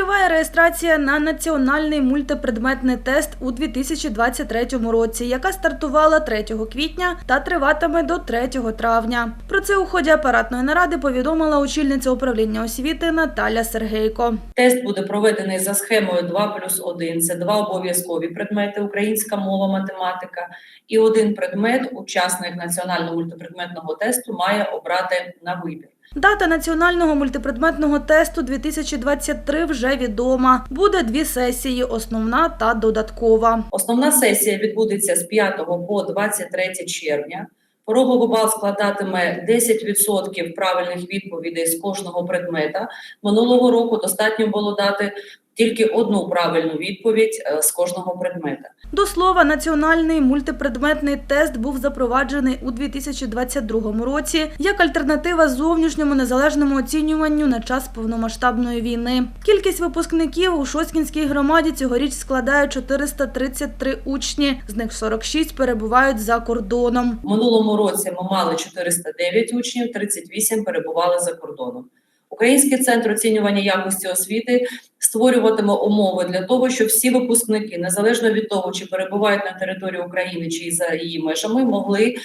Триває реєстрація на національний мультипредметний тест у 2023 році, яка стартувала 3 квітня та триватиме до 3 травня. Про це у ході апаратної наради повідомила очільниця управління освіти Наталя Сергейко. Тест буде проведений за схемою 2 плюс 1. Це два обов'язкові предмети: українська мова, математика. І один предмет учасник національного мультипредметного тесту має обрати на вибір. Дата національного мультипредметного тесту 2023 вже відома. Буде дві сесії: основна та додаткова. Основна сесія відбудеться з 5 по 23 червня. Пороговий бал складатиме 10% правильних відповідей з кожного предмета. Минулого року достатньо було дати тільки одну правильну відповідь е, з кожного предмета. До слова, національний мультипредметний тест був запроваджений у 2022 році як альтернатива зовнішньому незалежному оцінюванню на час повномасштабної війни. Кількість випускників у Шоскінській громаді цьогоріч складає 433 учні, з них 46 перебувають за кордоном. В минулому році ми мали 409 учнів, 38 перебували за кордоном. Український центр оцінювання якості освіти створюватиме умови для того, щоб всі випускники, незалежно від того, чи перебувають на території України чи за її межами, могли е,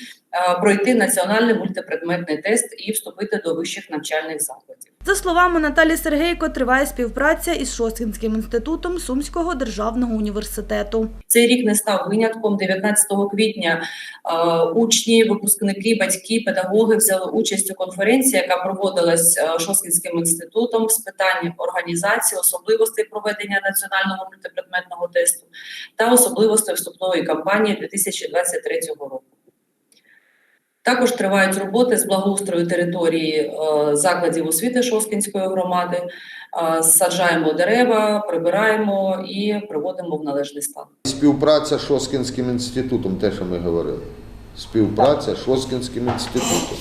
пройти національний мультипредметний тест і вступити до вищих навчальних закладів. За словами Наталі Сергейко, триває співпраця із Шосткінським інститутом Сумського державного університету. Цей рік не став винятком. 19 квітня е, учні, випускники, батьки, педагоги взяли участь у конференції, яка проводилась е, інститутом з питань організації, особливостей проведення національного мультипредметного тесту та особливостей вступної кампанії 2023 року. Також тривають роботи з благоустрою території е, закладів освіти Шоскінської громади. Е, саджаємо дерева, прибираємо і приводимо в належний стан. Співпраця з Шоскінським інститутом, те, що ми говорили. Співпраця з Шоскінським інститутом.